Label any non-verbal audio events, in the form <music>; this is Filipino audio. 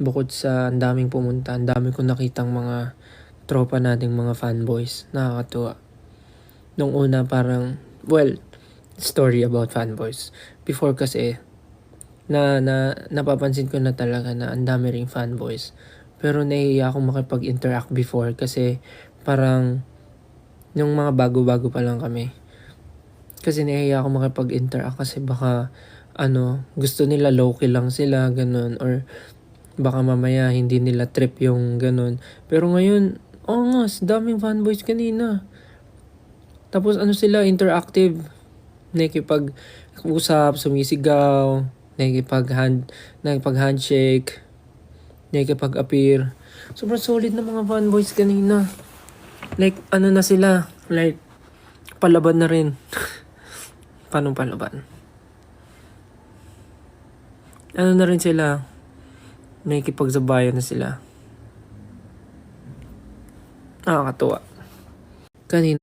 Bukod sa ang daming pumunta, ang dami kong nakitang mga tropa nating mga fanboys. Nakakatuwa. Nung una parang, well, story about fanboys. Before kasi, na, na napapansin ko na talaga na ang dami ring fanboys. Pero nahihiya akong makipag-interact before kasi parang nung mga bago-bago pa lang kami. Kasi nahihiya akong makipag-interact kasi baka ano, gusto nila low-key lang sila, ganun. Or baka mamaya hindi nila trip yung ganun. Pero ngayon, oo nga, sa daming fanboys kanina. Tapos ano sila, interactive. Nakikipag-usap, sumisigaw, nakikipag-hand, nakikipag-handshake, nakikipag-appear. Sobrang solid na mga fanboys kanina. Like, ano na sila, like, palaban na rin. <laughs> Paano palaban? Ano na rin sila, nakikipagsabayan na sila. Nakakatuwa. Kanina,